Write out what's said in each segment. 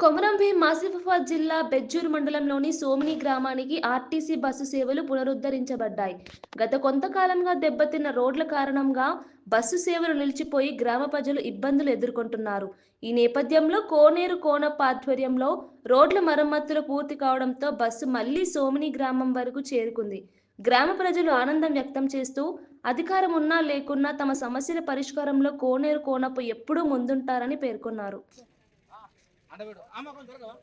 కొమరంభీం ఆసిఫాబాద్ జిల్లా బెజ్జూర్ మండలంలోని సోమిని గ్రామానికి ఆర్టీసీ బస్సు సేవలు పునరుద్ధరించబడ్డాయి. గత కొంతకాలంగా దెబ్బతిన్న రోడ్ల కారణంగా బస్సు సేవలు నిలిచిపోయి గ్రామ ప్రజలు ఇబ్బందులు ఎదుర్కొంటున్నారు. ఈ నేపథ్యంలో కోనేరు కోనప్ప ఆధ్వర్యంలో రోడ్ల మరమ్మతులు పూర్తి కావడంతో బస్సు మళ్ళీ సోమిని గ్రామం వరకు చేరుకుంది. గ్రామ ప్రజలు ఆనందం వ్యక్తం చేస్తూ అధికారం ఉన్నా లేకున్నా తమ సమస్యల పరిష్కారంలో కోనేరు కోనప్ప ఎప్పుడూ ముందుంటారని పేర్కొన్నారు. అండబెడు అమ్మ కొంచెం జరగవా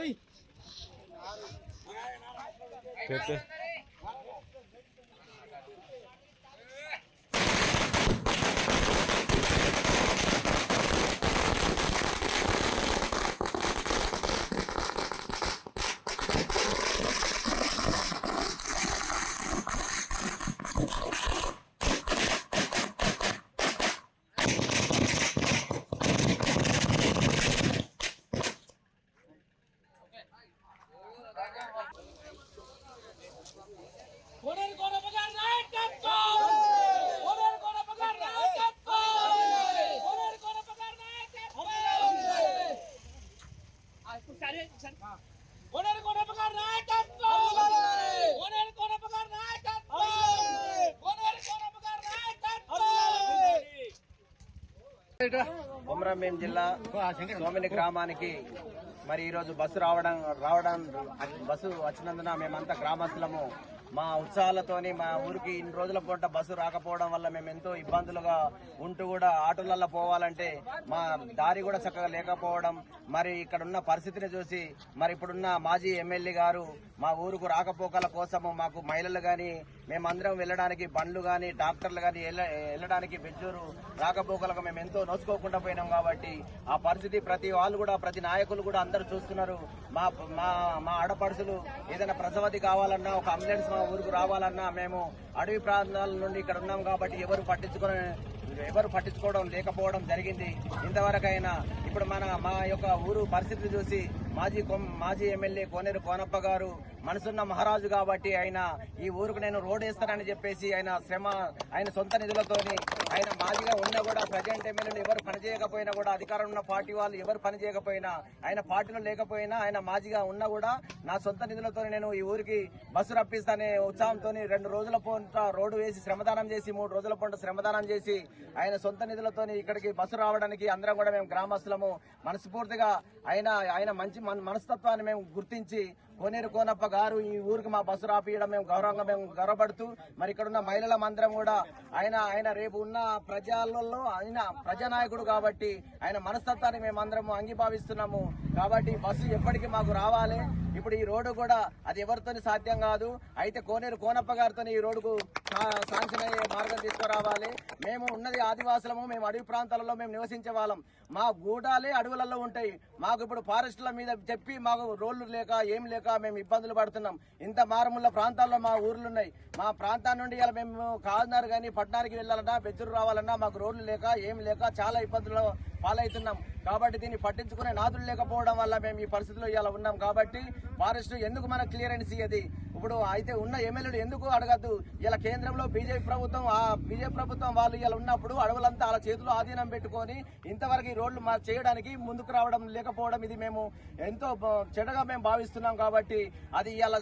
ఏయ్ కోనేరు కోనప్పగారి నాయకత్వం! కోనేరు కోనప్పగారి నాయకత్వం! కోనేరు కోనప్పగారి నాయకత్వం! ఆ, ఇప్పుడు సరే, సరే. కోనేరు కోనప్పగారి నాయకత్వం! కోనేరు కోనప్పగారి నాయకత్వం! కోనేరు కోనప్పగారి నాయకత్వం! కొమరంభీం జిల్లా సోమిని గ్రామానికి మరి ఈరోజు బస్సు రావడం రావడం బస్సు వచ్చినందున మేమంతా గ్రామస్తులము. మా ఉత్సాహాలతోని మా ఊరికి ఇన్ని రోజుల పూట బస్సు రాకపోవడం వల్ల మేము ఎంతో ఇబ్బందులుగా ఉంటూ కూడా ఆటోలలో పోవాలంటే మా దారి కూడా చక్కగా లేకపోవడం మరి ఇక్కడ ఉన్న పరిస్థితిని చూసి మరి ఇప్పుడున్న మాజీ ఎమ్మెల్యే గారు మా ఊరుకు రాకపోకల కోసము మాకు మహిళలు కానీ మేమందరం వెళ్ళడానికి బండ్లు కానీ ట్రాక్టర్లు కానీ వెళ్ళడానికి బెజ్జూరు రాకపోకలకు మేము ఎంతో నోచుకోకుండా పోయినాం కాబట్టి ఆ పరిస్థితి ప్రతి వాళ్ళు కూడా ప్రతి నాయకులు కూడా అందరూ చూస్తున్నారు. మా మా మా ఆడపడుచులు ఏదైనా ప్రసవతి కావాలన్నా ఒక అంబులెన్స్ ఊరికి రావాలన్నా మేము అడవి ప్రాంతాల నుండి ఇక్కడ ఉన్నాం కాబట్టి ఎవరు పట్టించుకునే ఎవరు పట్టించుకోవడం లేకపోవడం జరిగింది. ఇంతవరకైనా ఇప్పుడు మన మా యొక్క ఊరు పరిస్థితి చూసి మాజీ కొం- మాజీ ఎమ్మెల్యే కోనేరు కోనప్ప గారు మనసున్న మహారాజు కాబట్టి ఆయన ఈ ఊరుకు నేను రోడ్ వేస్తానని చెప్పేసి ఆయన శ్రమ ఆయన సొంత నిధులతోని ఆయన మాజీగా ఉన్నా కూడా ప్రజెంట్ ఎమ్మెల్యేలు ఎవరు పనిచేయకపోయినా కూడా అధికారం ఉన్న పార్టీ వాళ్ళు ఎవరు పనిచేయకపోయినా ఆయన పార్టీలో లేకపోయినా ఆయన మాజీగా ఉన్నా కూడా నా సొంత నిధులతో నేను ఈ ఊరికి బస్సు రప్పిస్తానే ఉత్సాహంతో రెండు రోజుల పూట రోడ్డు వేసి శ్రమదానం చేసి మూడు రోజుల పూట శ్రమదానం చేసి ఆయన సొంత నిధులతో ఇక్కడికి బస్సు రావడానికి అందరం కూడా మేము గ్రామస్తులము. మనస్ఫూర్తిగా ఆయన ఆయన మంచి మన- మనస్తత్వాన్ని మేము గుర్తించి కోనేరు కోనప్ప గారు ఈ ఊరికి మా బస్సు రాపియడం మేము గౌరవంగా మేము గౌరవపడుతూ మరి ఇక్కడ ఉన్న మహిళల మందరం కూడా ఆయన ఆయన రేపు ఉన్న ప్రజలలో ఆయన ప్రజానాయకుడు కాబట్టి ఆయన మనస్తత్వాన్ని మేము అందరము అంగీభావిస్తున్నాము. కాబట్టి బస్సు ఎప్పటికీ మాకు రావాలి. ఇప్పుడు ఈ రోడ్డు కూడా అది ఎవరితో సాధ్యం కాదు. అయితే కోనేరు కోనప్ప గారితో ఈ రోడ్డుకు శాంక్షన్ అయ్యే మార్గం తీసుకురావాలి. మేము ఉన్నది ఆదివాసులము మేము అడవి ప్రాంతాలలో మేము నివసించే వాళ్ళం. మా గూడాలే అడవులలో ఉంటాయి. మాకు ఇప్పుడు ఫారెస్ట్ల మీద చెప్పి మాకు రోడ్లు లేక ఏం లేక మేము ఇబ్బందులు పడుతున్నాం. ఇంత మారుమూల ప్రాంతాల్లో మా ఊర్లు ఉన్నాయి మా ప్రాంతం నుండి ఇలా మేము కాకినాడ కానీ పట్టణానికి వెళ్ళాలన్నా బెజ్జూరు రావాలన్నా మాకు రోడ్లు లేక ఏం లేక చాలా ఇబ్బందులు పాలవుతున్నాం. కాబట్టి దీన్ని పట్టించుకునే నాదులు లేకపోవడం వల్ల మేము ఈ పరిస్థితిలో ఇలా ఉన్నాం. కాబట్టి ఫారెస్ట్ ఎందుకు మనకు క్లియరెన్స్ ఇయ్యది? ఇప్పుడు అయితే ఉన్న ఎమ్మెల్యేలు ఎందుకు అడగద్దు? ఇలా కేంద్రంలో బీజేపీ ప్రభుత్వం ఆ బీజేపీ ప్రభుత్వం వాళ్ళు ఇలా ఉన్నప్పుడు అడవులంతా వాళ్ళ చేతిలో ఆధీనం పెట్టుకొని ఇంతవరకు ఈ రోడ్లు చేయడానికి ముందుకు రావడం లేకపోవడం ఇది మేము ఎంతో చెడగా మేము భావిస్తున్నాం కాబట్టి అది ఇలా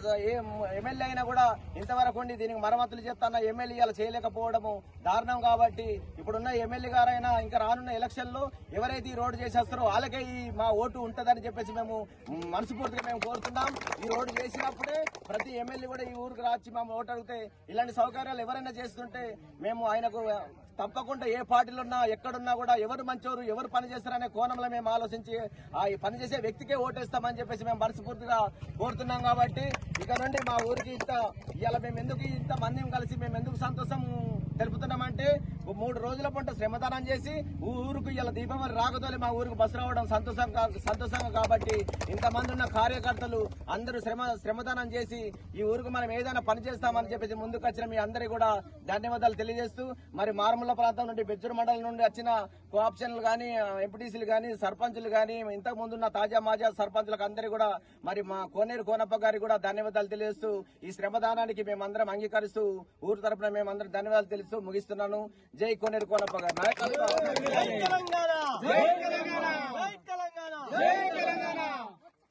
ఎమ్మెల్యే అయినా కూడా ఇంతవరకు ఉండి దీనికి మరమ్మతులు చేస్తున్న ఎమ్మెల్యే ఇలా చేయలేకపోవడము దారుణం కాబట్టి ఇప్పుడున్న ఎమ్మెల్యే గారైనా ఇంకా రానున్న ఎలక్షన్లో ఎవరైతే ఈ రోడ్డు చేసేస్తారో వాళ్ళకే ఈ మా ఓటు ఉంటుందని చెప్పేసి మేము మనస్ఫూర్తిగా మేము కోరుతున్నాం. ఈ రోడ్డు చేసినప్పుడే ప్రతి ఎమ్మెల్యే కూడా ఈ ఊరికి రాచి మేము ఓటు అడిగితే ఇలాంటి సౌకర్యాలు ఎవరైనా చేస్తుంటే మేము ఆయనకు తప్పకుండా ఏ పార్టీలో ఉన్నా ఎక్కడున్నా కూడా ఎవరు మంచోరు ఎవరు పనిచేస్తారనే కోణంలో మేము ఆలోచించి ఆ పనిచేసే పని చేసే వ్యక్తికే ఓటేస్తామని చెప్పేసి మేము మనస్ఫూర్తిగా కోరుతున్నాం కాబట్టి ఇక నుండి మా ఊరికి ఇంత ఇలా మేము ఎందుకు ఇంత మందిని కలిసి మేము ఎందుకు సంతోషం మూడు రోజుల పంట శ్రమదానం చేసి ఊరుకు ఇలా దీపావళి రాకతోలి మా ఊరికి బస్సు రావడం సంతోషం సంతోషంగా కాబట్టి ఇంతమంది ఉన్న కార్యకర్తలు అందరూ శ్రమ శ్రమదానం చేసి ఈ ఊరికి మనం ఏదైనా పని చేస్తామని చెప్పేసి ముందుకు వచ్చిన మీ అందరికీ కూడా ధన్యవాదాలు తెలియజేస్తూ మరి మారుమూల ప్రాంతం నుండి బెజ్జూరు మండలం నుండి వచ్చిన కోఆప్షన్లు కానీ ఎంపీటీసీలు కానీ సర్పంచులు కానీ ఇంతకు ముందున్న తాజా మాజా సర్పంచులకు అందరికీ కూడా మరి మా కోనేరు కోనప్ప గారికి కూడా ధన్యవాదాలు తెలియజేస్తూ ఈ శ్రమదానానికి మేమందరం అంగీకరిస్తూ ఊరు తరపున మేమందరం ధన్యవాదాలు తెలుస్తూ ముగిస్తున్నాను. జై జై కొనేరు కోనప్ప గారి నాయకత్వం